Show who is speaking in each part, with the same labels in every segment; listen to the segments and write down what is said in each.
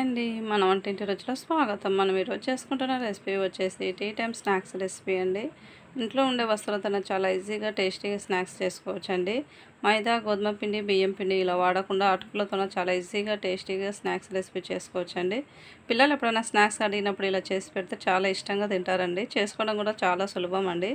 Speaker 1: అండి. మన వంటింటి రుచిలో స్వాగతం. మనం ఈరోజు చేసుకుంటున్న రెసిపీ వచ్చేసి టీ టైమ్ స్నాక్స్ రెసిపీ అండి. ఇంట్లో ఉండే వస్తువులతో చాలా ఈజీగా టేస్టీగా స్నాక్స్ చేసుకోవచ్చు అండి మైదా గోధుమ పిండి బియ్యం పిండి ఇలా వాడకుండా అటుకులతో చాలా ఈజీగా టేస్టీగా స్నాక్స్ రెసిపీ చేసుకోవచ్చండి. పిల్లలు ఎప్పుడైనా స్నాక్స్ అడిగినప్పుడు ఇలా చేసి పెడితే చాలా ఇష్టంగా తింటారండి. చేసుకోవడం కూడా చాలా సులభం అండి.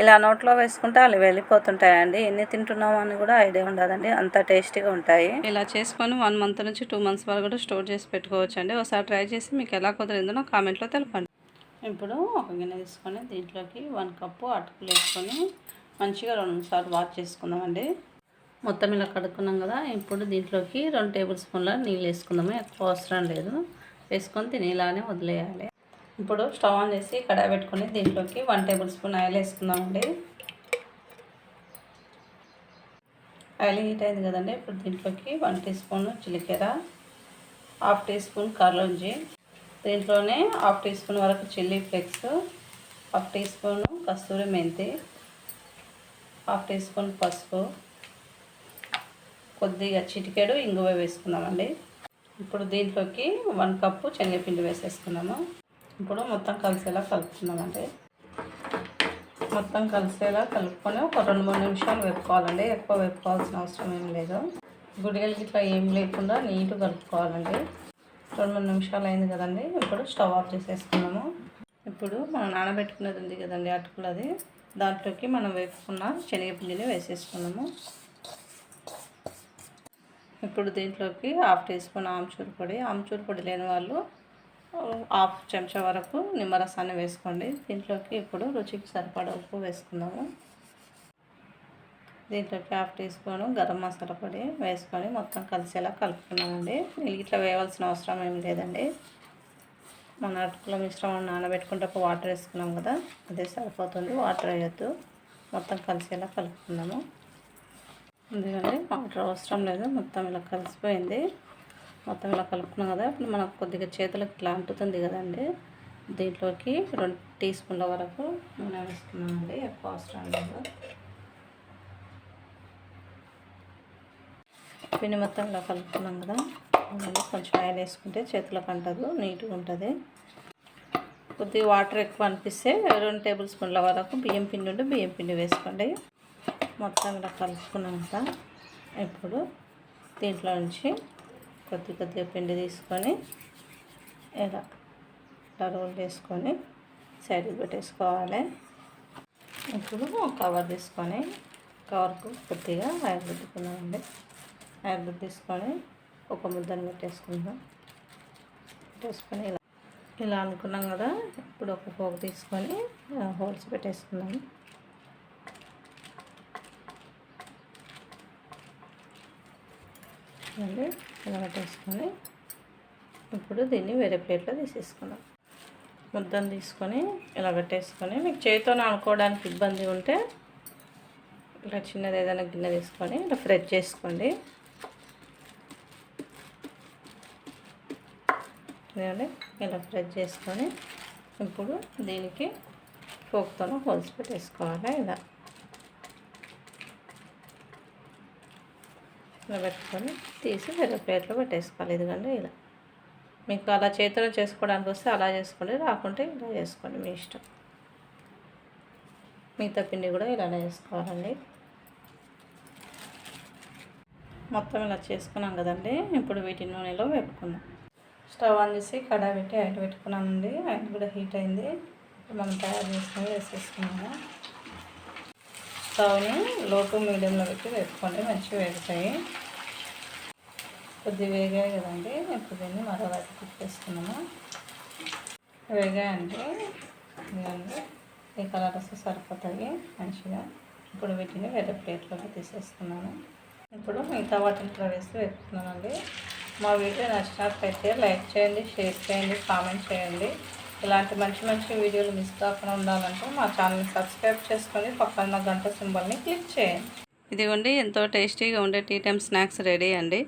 Speaker 1: ఇలా నోట్లో వేసుకుంటే అవి వెళ్ళిపోతుంటాయండి. ఎన్ని తింటున్నామో అని కూడా ఐడియా ఉండదండి. అంత టేస్టీగా ఉంటాయి. ఇలా చేసుకొని వన్ మంత్ నుంచి టూ మంత్స్ వరకు కూడా స్టోర్ చేసి పెట్టుకోవచ్చు అండి ఒకసారి ట్రై చేసి మీకు ఎలా కుదిరిందో నా కామెంట్లో తెలపండి. ఇప్పుడు ఒక గిన్నె తీసుకొని దీంట్లోకి వన్ కప్పు అటుకులు వేసుకొని మంచిగా రెండు సార్లు వాష్ చేసుకుందామండి. మొత్తం ఇలా కడుక్కున్నాం కదా. ఇప్పుడు దీంట్లోకి రెండు టేబుల్ స్పూన్ల నీళ్ళు వేసుకుందాము. ఎక్కువ అవసరం లేదు. వేసుకొని తిని ఇలానే వదిలేయాలి. ఇప్పుడు స్టవ్ ఆన్ చేసి కడాయి పెట్టుకొని దీంట్లోకి వన్ టేబుల్ స్పూన్ ఆయిల్ వేసుకుందామండి. ఆయిల్ హీట్ అయింది కదండి ఇప్పుడు దీంట్లోకి వన్ టీ స్పూన్ జీలకర్ర హాఫ్ టీ స్పూన్ కర్లోంజి దీంట్లోనే హాఫ్ టీ స్పూన్ వరకు chilli flakes half teaspoon కస్తూరి మెంతి హాఫ్ టీ స్పూన్ పసుపు కొద్దిగా చిటికెడు ఇంగువ వేసుకుందామండి. ఇప్పుడు దీంట్లోకి వన్ కప్పు శనగపిండి వేసేసుకున్నాము ఇప్పుడు మొత్తం కలిసేలా కలుపుతున్నామండి మొత్తం కలిసేలా కలుపుకొని ఒక రెండు మూడు నిమిషాలు వేపుకోవాలండి. ఎక్కువ వేపుకోవాల్సిన అవసరం ఏం లేదు. గుడిగలు ఇట్లా ఏం లేకుండా నీట్గా కలుపుకోవాలండి. రెండు మూడు నిమిషాలు అయింది కదండి. ఇప్పుడు స్టవ్ ఆఫ్ చేసేసుకున్నాము. ఇప్పుడు మనం నానబెట్టుకునేది ఉంది కదండి అటుకులు అది దాంట్లోకి మనం వేపుకున్న శనగపిండిని వేసేసుకున్నాము. ఇప్పుడు దీంట్లోకి హాఫ్ టీ స్పూన్ ఆమ్చూర్ పొడి. ఆమ్చూర్ పొడి లేని వాళ్ళు హాఫ్ చెంచా వరకు నిమ్మరసాన్ని వేసుకోండి. దీంట్లోకి ఇప్పుడు రుచికి సరిపడా ఉప్పు వేసుకుందాము. దీంట్లోకి half teaspoon garam masala పొడి వేసుకొని మొత్తం కలిసేలా కలుపుకున్నామండి నీళ్ళు ఇట్లా వేయవలసిన అవసరం ఏం లేదండి. మన అటుకుల మిశ్రమం నానబెట్టుకుంటే వాటర్ వేసుకున్నాం కదా అదే సరిపోతుంది. వాటర్ వేయద్దు. మొత్తం కలిసేలా కలుపుకుందాము. అందుకని వాటర్ అవసరం లేదు. మొత్తం ఇలా కలిసిపోయింది. మొత్తం ఇలా కలుపుకున్నాం కదా. ఇప్పుడు మనకు కొద్దిగా చేతులకు ఇట్లా అంటుతుంది కదండి. దీంట్లోకి రెండు టీ స్పూన్ల వరకు నూనె వేసుకున్నామండి. ఎక్కువ అవసరం లేదు. పిండి మొత్తం ఇలా కలుపుకున్నాం కదా. కొంచెం ఆయిల్ వేసుకుంటే చేతులకు అంటదు నీట్గా ఉంటుంది. కొద్దిగా వాటర్ ఎక్కువ అనిపిస్తే రెండు టేబుల్ స్పూన్ల వరకు బియ్యం పిండి ఉంటే బియ్యం పిండి వేసుకోండి. మొత్తం ఇలా కలుపుకున్నాం కదా. ఇప్పుడు దీంట్లో నుంచి కొద్ది కొద్దిగా పిండి తీసుకొని ఇలా ఇలా రోల్ చేసుకొని సైడ్కి పెట్టేసుకోవాలి. ఇప్పుడు కవర్ తీసుకొని కవర్కు కొద్దిగా ఆయిల్ పెట్టుకున్నామండి ఆయిల్ తీసుకొని ఒక ముద్దను పెట్టేసుకుందాం. పెట్టేసుకొని ఇలా ఇలా అనుకున్నాం కదా ఇప్పుడు ఒక పోగు తీసుకొని హోల్స్ పెట్టేసుకుందాము అండి ఇలా ఇప్పుడు దీన్ని వేరే ప్లేట్లో తీసేసుకున్నాం. ముద్దను తీసుకొని ఇలా పెట్టేసుకొని మీకు చేతితో అనుకోవడానికి ఇబ్బంది ఉంటే ఇలా చిన్నది ఏదైనా గిన్నె తీసుకొని ఇలా ఫ్రెష్ చేసుకోండి. ఇలా ఫ్రెష్ చేసుకొని ఇప్పుడు దీనికి ఫోక్తో హోల్స్ పెట్టేసుకోవాలి ఇలా. ఇలా పెట్టుకొని తీసి వేరే ప్లేట్లో పెట్టేసుకోవాలి. ఎందుకంటే ఇలా. మీకు అలా చేతిలో చేసుకోవడానికి వస్తే అలా చేసుకోండి రాకుంటే ఇలా చేసుకోండి మీ ఇష్టం. మిగతా పిండి కూడా ఇలానే చేసుకోవాలండి. మొత్తం ఇలా చేసుకున్నాం కదండి. ఇప్పుడు వీటి నూనెలో పెట్టుకున్నాం స్టవ్ ఆన్ చేసి కడాయి పెట్టి ఆయిల్ పెట్టుకున్నానండి. ఆయిల్ కూడా హీట్ అయింది. మనం తయారు చేసుకుని వేసేసుకున్నాము స్టవ్ని లో టు మీడియంలో పెట్టి వేసుకోండి మంచిగా వేగుతాయి. కొద్ది వేగాయి కదండి. ఇప్పుడు దీన్ని మరో వైపు తిప్పేసుకున్నాము. వేగాయండి ఇదండి ఈ కలర్ వస్తే సరిపోతాయి మంచిగా. ఇప్పుడు వీటిని వేరే ప్లేట్లోకి తీసేస్తున్నాను ఇప్పుడు మిగతా వాటిని కూడా వేసి వేసుకున్నానండి మా వీడియో నచ్చినట్లయితే లైక్ చేయండి షేర్ చేయండి కామెంట్ చేయండి. ఇలాంటి మంచి మంచి వీడియోలు మిస్ కాకుండా ఉండాలంటే మా ఛానల్ని సబ్స్క్రైబ్ చేసుకొని పక్కన గంట సింబల్ని క్లిక్ చేయండి. ఇదిగోండి ఎంతో టేస్టీగా ఉండే టీ టైమ్ స్నాక్స్ రెడీ అండి.